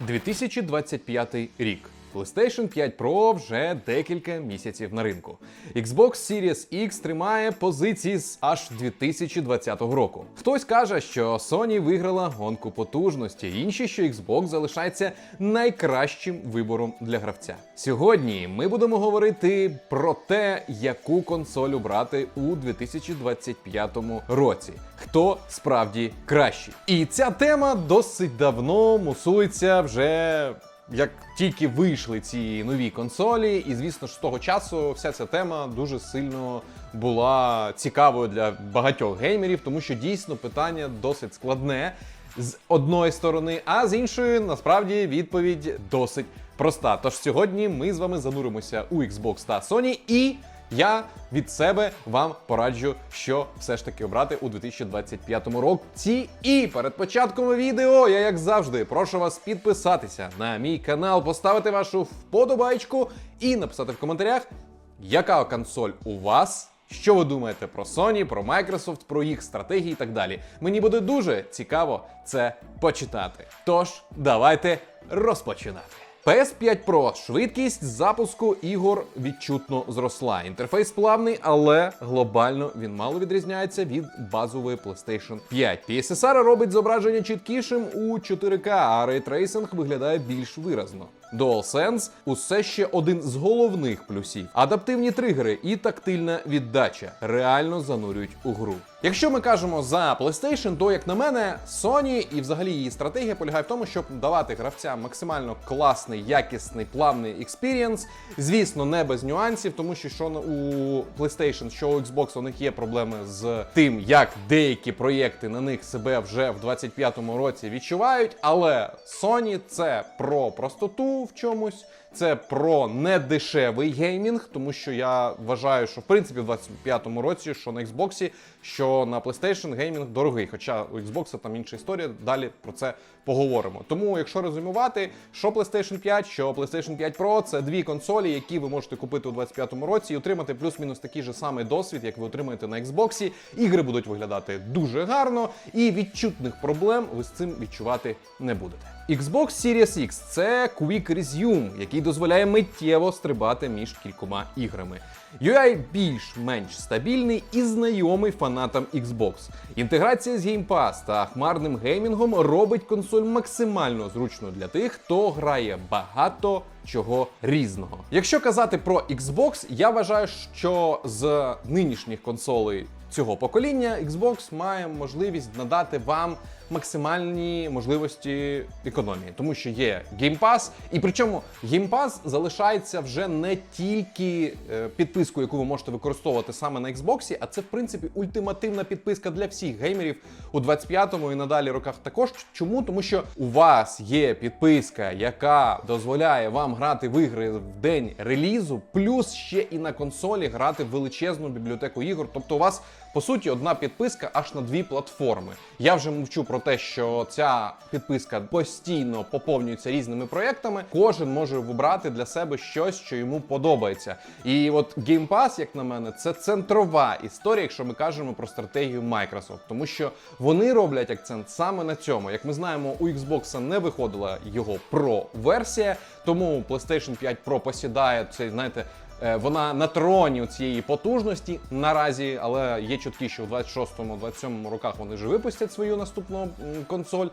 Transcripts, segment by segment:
2025 рік. PlayStation 5 Pro вже декілька місяців на ринку. Xbox Series X тримає позиції з аж 2020 року. Хтось каже, що Sony виграла гонку потужності, інші, що Xbox залишається найкращим вибором для гравця. Сьогодні ми будемо говорити про те, яку консоль обрати у 2025 році. Хто справді кращий? І ця тема досить давно мусується вже як тільки вийшли ці нові консолі, і звісно ж з того часу вся ця тема дуже сильно була цікавою для багатьох геймерів, тому що дійсно питання досить складне з одної сторони, а з іншої насправді відповідь досить проста. Тож сьогодні ми з вами зануримося у Xbox та Sony і. Я від себе вам пораджу, що все ж таки обрати у 2025 році. І перед початком відео я, як завжди, прошу вас підписатися на мій канал, поставити вашу вподобайку і написати в коментарях, яка консоль у вас. Що ви думаєте про Sony, про Microsoft, про їх стратегії і так далі? Мені буде дуже цікаво це почитати. Тож, давайте розпочинати. PS5 Pro швидкість запуску ігор відчутно зросла. Інтерфейс плавний, але глобально він мало відрізняється від базової PlayStation 5. PSSR робить зображення чіткішим у 4К, а рейтрейсинг виглядає більш виразно. DualSense – усе ще один з головних плюсів. Адаптивні тригери і тактильна віддача реально занурюють у гру. Якщо ми кажемо за PlayStation, то як на мене, Sony і взагалі її стратегія полягає в тому, щоб давати гравцям максимально класний, якісний, плавний експірієнс. Звісно, не без нюансів, тому що що у PlayStation, що у Xbox у них є проблеми з тим, як деякі проєкти на них себе вже в 25-му році відчувають. Але Sony це про простоту в чомусь. Це про недешевий геймінг, тому що я вважаю, що в принципі в 25-му році, що на Xbox, що на PlayStation геймінг дорогий. Хоча у Xbox там інша історія. Далі про це поговоримо. Тому, якщо резюмувати, що PlayStation 5, що PlayStation 5 Pro це дві консолі, які ви можете купити у 25-му році і отримати плюс-мінус такий же самий досвід, як ви отримаєте на Xbox. Ігри будуть виглядати дуже гарно, і відчутних проблем ви з цим відчувати не будете. Xbox Series X – це Quick Resume, який дозволяє миттєво стрибати між кількома іграми. UI більш-менш стабільний і знайомий фанатам Xbox. Інтеграція з Game Pass та хмарним геймінгом робить консоль максимально зручною для тих, хто грає багато чого різного. Якщо казати про Xbox, я вважаю, що з нинішніх консолей цього покоління Xbox має можливість надати вам максимальні можливості економії, тому що є Game Pass, і причому Game Pass залишається вже не тільки е, підпискою, яку ви можете використовувати саме на Xbox, а це в принципі ультимативна підписка для всіх геймерів у 25-му і надалі роках. Також чому? Тому що у вас є підписка, яка дозволяє вам грати в ігри в день релізу, плюс ще і на консолі грати в величезну бібліотеку ігор. Тобто у вас по суті одна підписка аж на дві платформи. Я вже мовчу про те, що ця підписка постійно поповнюється різними проєктами. Кожен може вибрати для себе щось, що йому подобається. І от Game Pass, як на мене, це центрова історія, якщо ми кажемо про стратегію Microsoft, тому що вони роблять акцент саме на цьому. Як ми знаємо, у Xbox не виходила його Pro версія, тому PlayStation 5 Pro посідає цей, знаєте. Е, Вона на троні цієї потужності наразі, але є чутки, що в 26-27 роках вони вже випустять свою наступну консоль.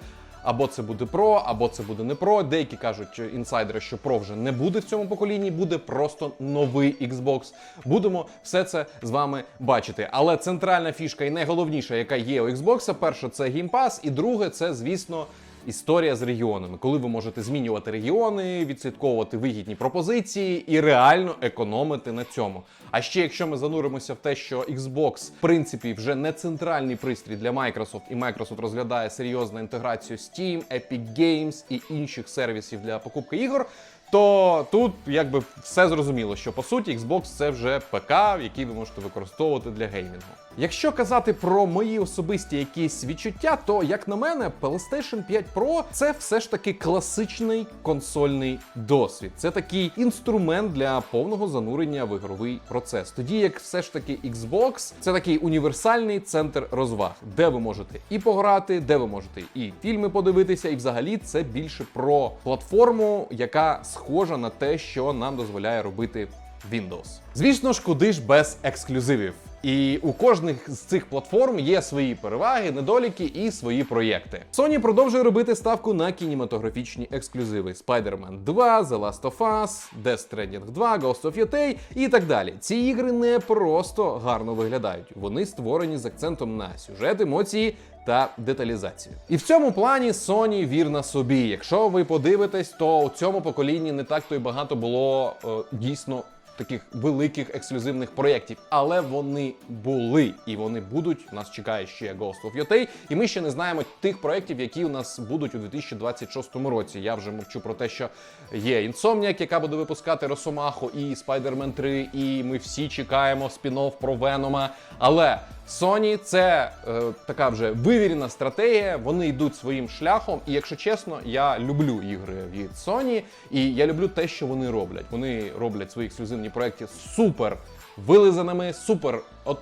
Або це буде Pro, або це буде не Pro. Деякі кажуть, інсайдери, що Pro вже не буде в цьому поколінні, буде просто новий Xbox. Будемо все це з вами бачити. Але центральна фішка і найголовніша, яка є у Xbox, перше це Pass, і друге, це звісно. Історія з регіонами, коли ви можете змінювати регіони, відслідковувати вигідні пропозиції і реально економити на цьому. А ще якщо ми зануримося в те, що Xbox в принципі вже не центральний пристрій для Microsoft, і Microsoft розглядає серйозну інтеграцію Steam, Epic Games і інших сервісів для покупки ігор. То тут якби все зрозуміло, що по суті Xbox це вже ПК, який ви можете використовувати для геймінгу. Якщо казати про мої особисті якісь відчуття, то як на мене, PlayStation 5 Pro це все ж таки класичний консольний досвід. Це такий інструмент для повного занурення в ігровий процес. Тоді як все ж таки Xbox це такий універсальний центр розваг, де ви можете і пограти, де ви можете і фільми подивитися, і взагалі це більше про платформу, яка схожа на те, що нам дозволяє робити Windows. Звісно ж, куди ж без ексклюзивів. І у кожних з цих платформ є свої переваги, недоліки і свої проєкти. Sony продовжує робити ставку на кінематографічні ексклюзиви: Spider-Man 2, The Last of Us, Death Stranding 2, Ghost of Yotei і так далі. Ці ігри не просто гарно виглядають, вони створені з акцентом на сюжет, емоції. Та деталізацію. І в цьому плані Sony вірна собі. Якщо ви подивитесь, то у цьому поколінні не так то й багато було е, дійсно таких великих ексклюзивних проєктів, але вони були і вони будуть. Нас чекає ще Ghost of Yotei, і ми ще не знаємо тих проєктів, які у нас будуть у 2026 році. Я вже мовчу про те, що є Insomniac, яка буде випускати Росомаху, і Spider-Man 3, і ми всі чекаємо спін-офф про Венома. Але Sony це е, така вже вивірена стратегія. Вони йдуть своїм шляхом. І якщо чесно, я люблю ігри від Sony, і я люблю те, що вони роблять. Вони роблять свої ексклюзивні проекти супер вилизаними, супер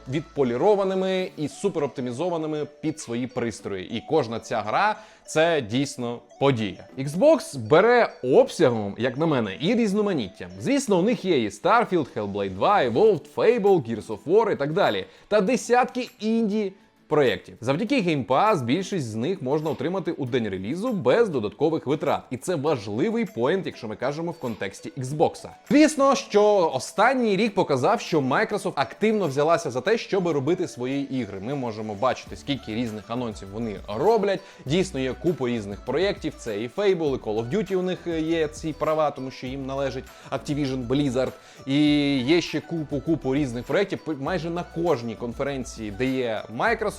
відполірованими і супер оптимізованими під свої пристрої. І кожна ця гра це дійсно подія. Xbox бере обсягом, як на мене, і різноманіттям. Звісно, у них є і Starfield, Hellblade 2, Evolved, Fable, Gears of War і так далі. Та десятки інді. Проєктів завдяки Game Pass більшість з них можна отримати у день релізу без додаткових витрат, і це важливий поінт, якщо ми кажемо в контексті Xbox. Звісно, що останній рік показав, що Microsoft активно взялася за те, щоб робити свої ігри. Ми можемо бачити, скільки різних анонсів вони роблять. Дійсно, є купа різних проєктів. Це і Fable, і Call of Duty у них є ці права, тому що їм належить Activision Blizzard. І є ще купу купу різних проєктів. Майже на кожній конференції, де є Microsoft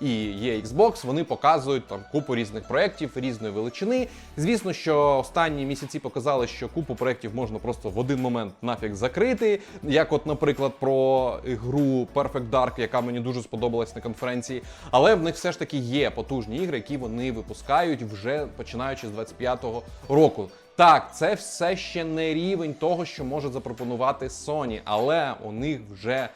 і є Xbox, вони показують там купу різних проєктів різної величини. Звісно, що останні місяці показали, що купу проєктів можна просто в один момент нафіг закрити. Як, от, наприклад, про гру Perfect Dark, яка мені дуже сподобалась на конференції. Але в них все ж таки є потужні ігри, які вони випускають вже починаючи з 25-го року. Так, це все ще не рівень того, що може запропонувати Sony, але у них вже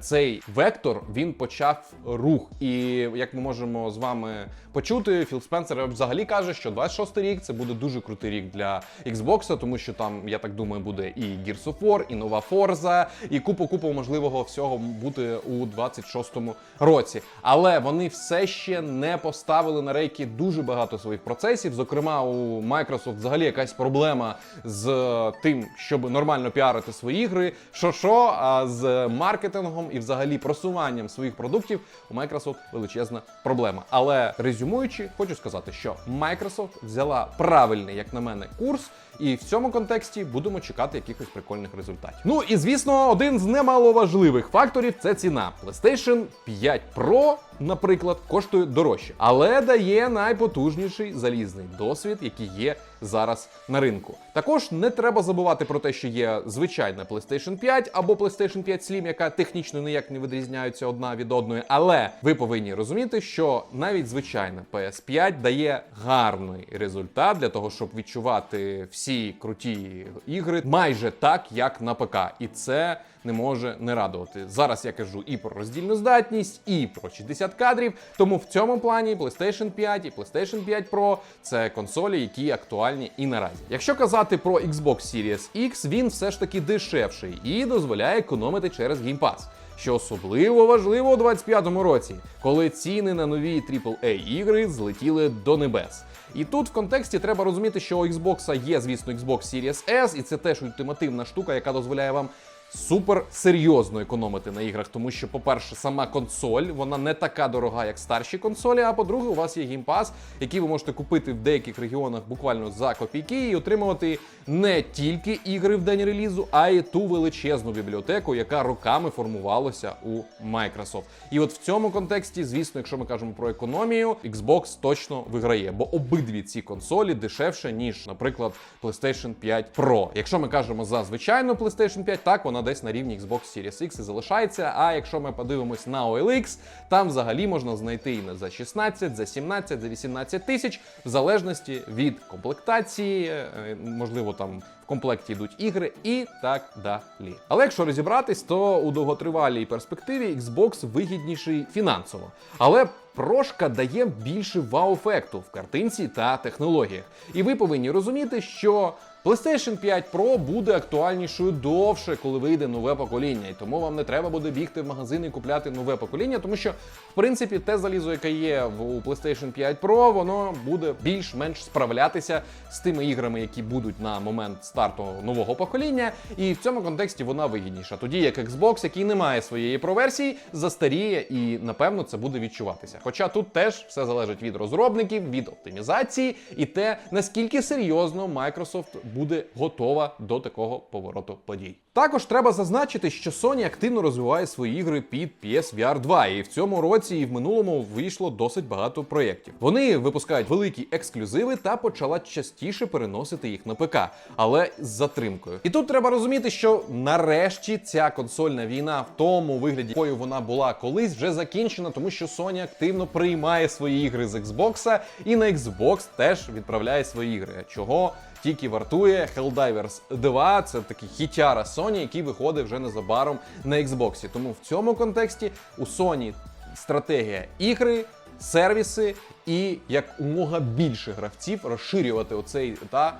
цей вектор він почав рух. І як ми можемо з вами почути, Філ Спенсер взагалі каже, що 26 рік це буде дуже крутий рік для Xbox, тому що там, я так думаю, буде і Gears of War, і нова Forza, і купу купу можливого всього буде у 26-му році. Але вони все ще не поставили на рейки дуже багато своїх процесів. Зокрема, у Microsoft взагалі якась проблема з тим, щоб нормально піарити свої ігри. Що що, а з маркетингом і взагалі просуванням своїх продуктів у Microsoft величезна проблема. Але резюмуючи, хочу сказати, що Microsoft взяла правильний, як на мене, курс. І в цьому контексті будемо чекати якихось прикольних результатів. Ну і звісно, один з немаловажливих факторів це ціна. PlayStation 5 Pro, наприклад, коштує дорожче, але дає найпотужніший залізний досвід, який є зараз на ринку. Також не треба забувати про те, що є звичайна PlayStation 5 або PlayStation 5 Slim, яка технічно ніяк не відрізняються одна від одної. Але ви повинні розуміти, що навіть звичайна PS5 дає гарний результат для того, щоб відчувати всі круті ігри майже так, як на ПК, і це не може не радувати. Зараз я кажу і про роздільну здатність, і про 60 кадрів. Тому в цьому плані PlayStation 5 і PlayStation 5 Pro це консолі, які актуальні і наразі. Якщо казати про Xbox Series X, він все ж таки дешевший і дозволяє економити через Game Pass. Що особливо важливо у 25-му році, коли ціни на нові AAA ігри злетіли до небес. І тут в контексті треба розуміти, що у Xbox є, звісно, Xbox Series S, і це теж ультимативна штука, яка дозволяє вам супер серйозно економити на іграх, тому що, по-перше, сама консоль вона не така дорога, як старші консолі. А по-друге, у вас є геймпас, який ви можете купити в деяких регіонах буквально за копійки і отримувати не тільки ігри в день релізу, а й ту величезну бібліотеку, яка роками формувалася у Microsoft. І от в цьому контексті, звісно, якщо ми кажемо про економію, Xbox точно виграє, бо обидві ці консолі дешевше, ніж, наприклад, PlayStation 5 Pro. Якщо ми кажемо за звичайну PlayStation 5, так вона десь на рівні Xbox Series X і залишається. А якщо ми подивимось на OLX, там взагалі можна знайти і не за 16, за 17, за 18 тисяч, в залежності від комплектації, е, можливо, там в комплекті йдуть ігри і так далі. Але якщо розібратись, то у довготривалій перспективі Xbox вигідніший фінансово. Але Прошка дає більше вау-ефекту в картинці та технологіях. І ви повинні розуміти, що PlayStation 5 Pro буде актуальнішою довше, коли вийде нове покоління. І тому вам не треба буде бігти в магазин і купляти нове покоління, тому що, в принципі, те залізо, яке є в PlayStation 5 Pro, воно буде більш-менш справлятися з тими іграми, які будуть на момент старту нового покоління. І в цьому контексті вона вигідніша. Тоді як Xbox, який не має своєї проверсії, застаріє, і напевно це буде відчуватися. Хоча тут теж все залежить від розробників, від оптимізації і те, наскільки серйозно Microsoft буде готова до такого повороту подій. Також треба зазначити, що Sony активно розвиває свої ігри під PSVR 2, і в цьому році і в минулому вийшло досить багато проєктів. Вони випускають великі ексклюзиви та почала частіше переносити їх на ПК, але з затримкою. І тут треба розуміти, що нарешті ця консольна війна в тому вигляді, якою вона була колись, вже закінчена, тому що Sony активно приймає свої ігри з Xbox, і на Xbox теж відправляє свої ігри. Чого тільки вартує Helldivers 2, це такий хітяра Sony, який виходить вже незабаром на Xbox. Тому в цьому контексті у Sony стратегія ігри, сервіси і як умога більше гравців розширювати оцей та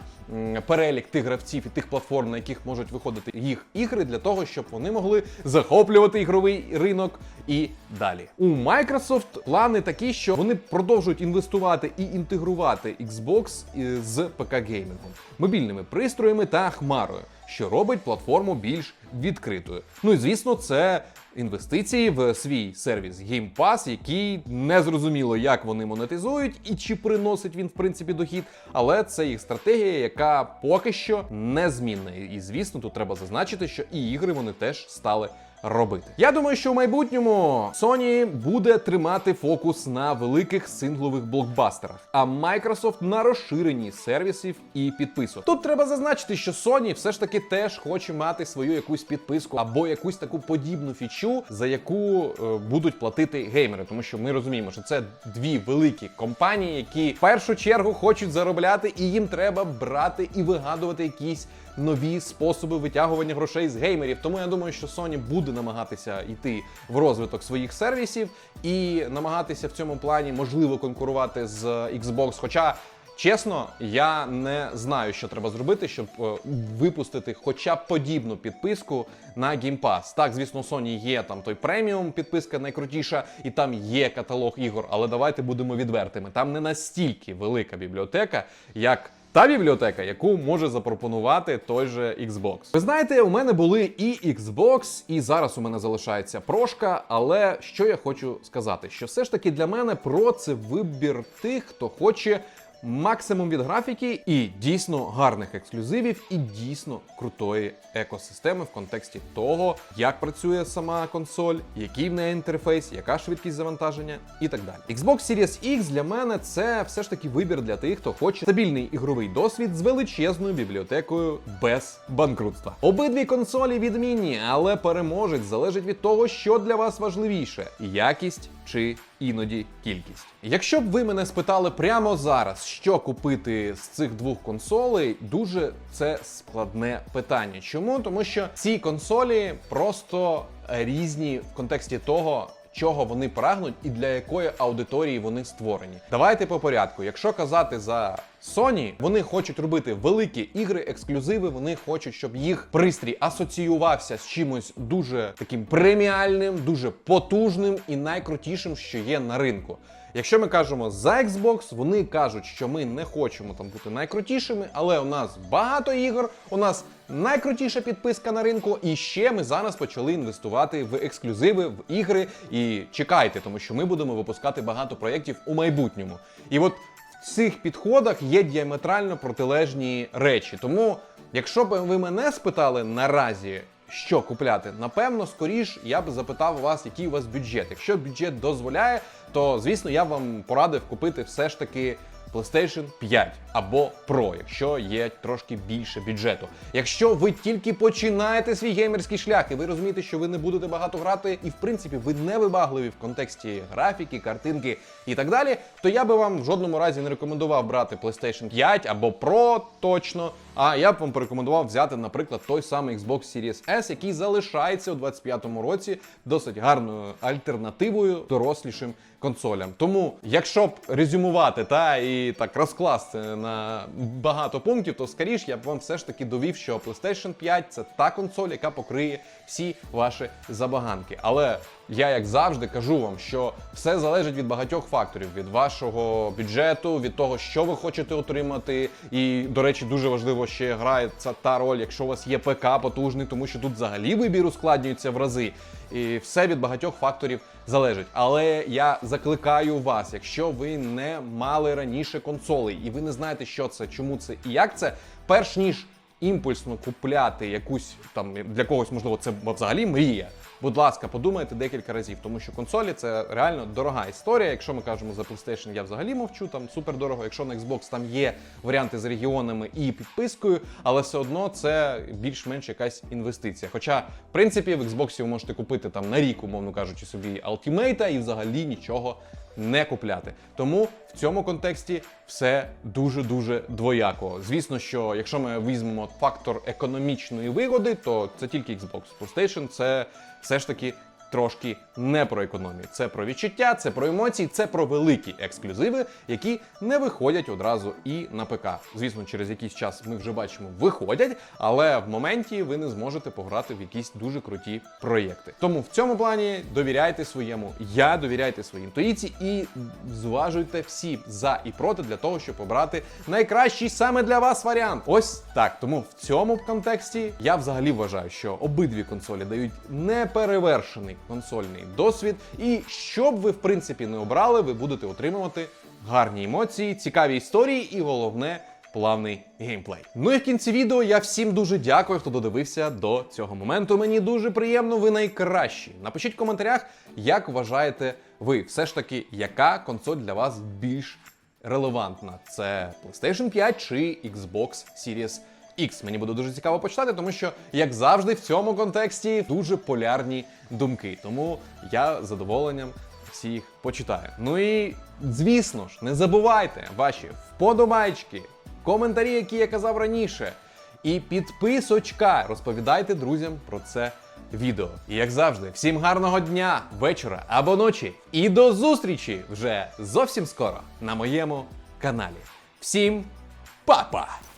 перелік тих гравців і тих платформ, на яких можуть виходити їх ігри, для того, щоб вони могли захоплювати ігровий ринок і далі. У Microsoft плани такі, що вони продовжують інвестувати і інтегрувати Xbox з ПК геймінгом, мобільними пристроями та хмарою, що робить платформу більш відкритою. Ну і звісно, це інвестиції в свій сервіс Game Pass, який не зрозуміло, як вони монетизують і чи приносить він в принципі дохід, але це їх стратегія, яка поки що незмінна. І звісно, тут треба зазначити, що і ігри вони теж стали. Робити. Я думаю, що в майбутньому Sony буде тримати фокус на великих синглових блокбастерах, а Microsoft на розширенні сервісів і підписок. Тут треба зазначити, що Sony все ж таки теж хоче мати свою якусь підписку або якусь таку подібну фічу, за яку е, будуть платити геймери, тому що ми розуміємо, що це дві великі компанії, які в першу чергу хочуть заробляти, і їм треба брати і вигадувати якісь нові способи витягування грошей з геймерів. Тому я думаю, що Sony буде намагатися йти в розвиток своїх сервісів і намагатися в цьому плані можливо конкурувати з Xbox. Хоча. Чесно, я не знаю, що треба зробити, щоб е, випустити хоча б подібну підписку на Game Pass. Так, звісно, Sony є там той преміум підписка найкрутіша, і там є каталог ігор, але давайте будемо відвертими. Там не настільки велика бібліотека, як та бібліотека, яку може запропонувати той же Xbox. Ви знаєте, у мене були і Xbox, і зараз у мене залишається прошка. Але що я хочу сказати, що все ж таки для мене про це вибір тих, хто хоче. Максимум від графіки і дійсно гарних ексклюзивів, і дійсно крутої екосистеми в контексті того, як працює сама консоль, який в неї інтерфейс, яка швидкість завантаження і так далі. Xbox Series X для мене це все ж таки вибір для тих, хто хоче стабільний ігровий досвід з величезною бібліотекою без банкрутства. Обидві консолі відмінні, але переможець залежить від того, що для вас важливіше: якість чи іноді кількість. Якщо б ви мене спитали прямо зараз, що купити з цих двох консолей, дуже це складне питання. Чому? Тому що ці консолі просто різні в контексті того. Чого вони прагнуть і для якої аудиторії вони створені. Давайте по порядку. Якщо казати за Sony, вони хочуть робити великі ігри, ексклюзиви. Вони хочуть, щоб їх пристрій асоціювався з чимось дуже таким преміальним, дуже потужним і найкрутішим, що є на ринку. Якщо ми кажемо за Xbox, вони кажуть, що ми не хочемо там бути найкрутішими, але у нас багато ігор, у нас найкрутіша підписка на ринку, і ще ми зараз почали інвестувати в ексклюзиви, в ігри. І чекайте, тому що ми будемо випускати багато проєктів у майбутньому. І от в цих підходах є діаметрально протилежні речі. Тому, якщо б ви мене спитали наразі, що купляти, напевно, скоріш я б запитав вас, який у вас бюджет. Якщо бюджет дозволяє, то звісно я вам порадив купити все ж таки. PlayStation 5 або Pro, якщо є трошки більше бюджету. Якщо ви тільки починаєте свій геймерський шлях, і ви розумієте, що ви не будете багато грати, і в принципі ви не вибагливі в контексті графіки, картинки і так далі, то я би вам в жодному разі не рекомендував брати PlayStation 5 або Pro точно. А я б вам порекомендував взяти, наприклад, той самий Xbox Series S, який залишається у 25-му році досить гарною альтернативою дорослішим консолям. Тому, якщо б резюмувати та і так розкласти на багато пунктів, то скоріш я б вам все ж таки довів, що PlayStation 5 це та консоль, яка покриє всі ваші забаганки. Але я, як завжди, кажу вам, що все залежить від багатьох факторів: від вашого бюджету, від того, що ви хочете отримати. І, до речі, дуже важливо ще грає ця та роль, якщо у вас є ПК потужний, тому що тут взагалі вибір ускладнюється в рази. І все від багатьох факторів залежить. Але я закликаю вас, якщо ви не мали раніше консолей, і ви не знаєте, що це, чому це і як це, перш ніж імпульсно купляти якусь там для когось, можливо, це взагалі мрія. Будь ласка, подумайте декілька разів, тому що консолі це реально дорога історія. Якщо ми кажемо за PlayStation, я взагалі мовчу, там супер дорого. Якщо на Xbox там є варіанти з регіонами і підпискою, але все одно це більш-менш якась інвестиція. Хоча, в принципі, в Xbox ви можете купити там на рік, умовно кажучи, собі Ultimate і взагалі нічого не купляти. Тому в цьому контексті все дуже дуже двояко. Звісно, що якщо ми візьмемо фактор економічної вигоди, то це тільки Xbox. PlayStation це все ж таки. Трошки не про економію, це про відчуття, це про емоції, це про великі ексклюзиви, які не виходять одразу і на ПК. Звісно, через якийсь час ми вже бачимо, виходять, але в моменті ви не зможете пограти в якісь дуже круті проєкти. Тому в цьому плані довіряйте своєму я, довіряйте своїй інтуїції і зважуйте всі за і проти для того, щоб обрати найкращий саме для вас варіант. Ось так. Тому в цьому контексті я взагалі вважаю, що обидві консолі дають неперевершений консольний досвід. І що б ви в принципі не обрали, ви будете отримувати гарні емоції, цікаві історії і головне. Плавний геймплей. Ну і в кінці відео я всім дуже дякую, хто додивився до цього моменту. Мені дуже приємно, ви найкращі. Напишіть в коментарях, як вважаєте ви, все ж таки, яка консоль для вас більш релевантна: це PlayStation 5 чи Xbox Series X. Мені буде дуже цікаво почитати, тому що, як завжди, в цьому контексті дуже полярні думки. Тому я з задоволенням всіх почитаю. Ну і звісно ж, не забувайте ваші вподобайки, коментарі, які я казав раніше, і підписочка. Розповідайте друзям про це відео. І як завжди, всім гарного дня, вечора або ночі. І до зустрічі вже зовсім скоро на моєму каналі. Всім па-па!